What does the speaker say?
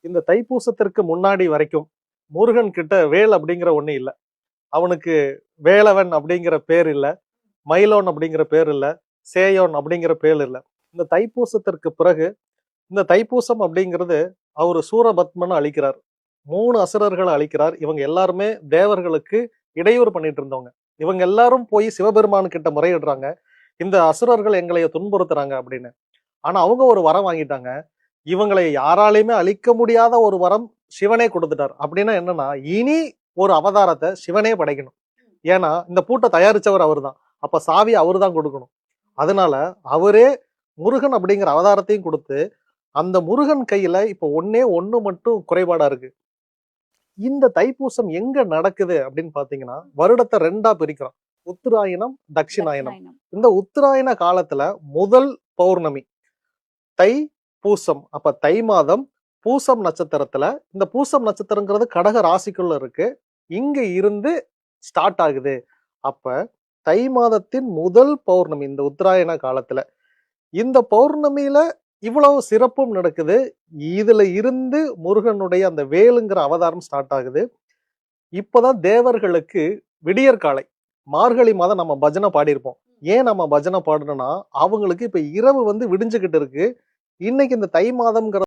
இந்த தைப்பூசத்திற்கு முன்னாடி வரைக்கும் முருகன் கிட்ட வேல் அப்படிங்கிற ஒண்ணு இல்ல. அவனுக்கு வேலவன் அப்படிங்கிற பேர் இல்ல. மயிலோன் அப்படிங்கிற பேர் இல்லை. சேயோன் அப்படிங்கிற பேர் இல்ல. இந்த தைப்பூசத்திற்கு பிறகு இந்த தைப்பூசம் அப்படிங்கிறது அவர் சூரபத்மனை அழிக்கிறார். மூணு அசுரர்களை அழிக்கிறார். இவங்க எல்லாருமே தேவர்களுக்கு இடையூறு பண்ணிட்டு இருந்தவங்க. இவங்க எல்லாரும் போய் சிவபெருமான் கிட்ட முறையிடுறாங்க. இந்த அசுரர்கள் எங்களைய துன்புறுத்துறாங்க அப்படின்னு. ஆனா அவங்க ஒரு வரம் வாங்கிட்டாங்க. இவங்களை யாராலையுமே அழிக்க முடியாத ஒரு வரம் சிவனே கொடுத்துட்டார். அப்படின்னா என்னன்னா இனி ஒரு அவதாரத்தை சிவனே படைக்கணும். ஏன்னா இந்த பூட்டை தயாரிச்சவர் அவர்தான். அப்ப சாவி அவர்தான் கொடுக்கணும். அதனால அவரே முருகன் அப்படிங்கிற அவதாரத்தையும் கொடுத்து அந்த முருகன் கையில இப்ப ஒன்னே ஒண்ணு மட்டும் குறைபாடா இருக்கு. இந்த தைப்பூசம் எங்க நடக்குது அப்படின்னு பாத்தீங்கன்னா வருடத்தை ரெண்டா பிரிக்கிறோம் உத்தராயணம் தட்சிணாயனம். இந்த உத்தராயண காலத்துல முதல் பௌர்ணமி தை பூசம். அப்ப தை மாதம் பூசம் நட்சத்திரத்துல இந்த பூசம் நட்சத்திரங்கிறது கடக ராசிக்குள்ள இருக்கு. இங்க இருந்து ஸ்டார்ட் ஆகுது. அப்ப தை மாதத்தின் முதல் பௌர்ணமி இந்த உத்தராயண காலத்துல இந்த பௌர்ணமியில இவ்வளவு சிறப்பும் நடக்குது. இதுல இருந்து முருகனுடைய அந்த வேலுங்கிற அவதாரம் ஸ்டார்ட் ஆகுது. இப்போதான் தேவர்களுக்கு விடியற்காலை மார்கழி மாதம் நம்ம பஜனை பாடியிருப்போம். ஏன் நம்ம பஜனை பாடணும்னா அவங்களுக்கு இப்ப இரவு வந்து விடிஞ்சுக்கிட்டு இருக்கு. இன்னைக்கு இந்த தை மாதம்ங்கிற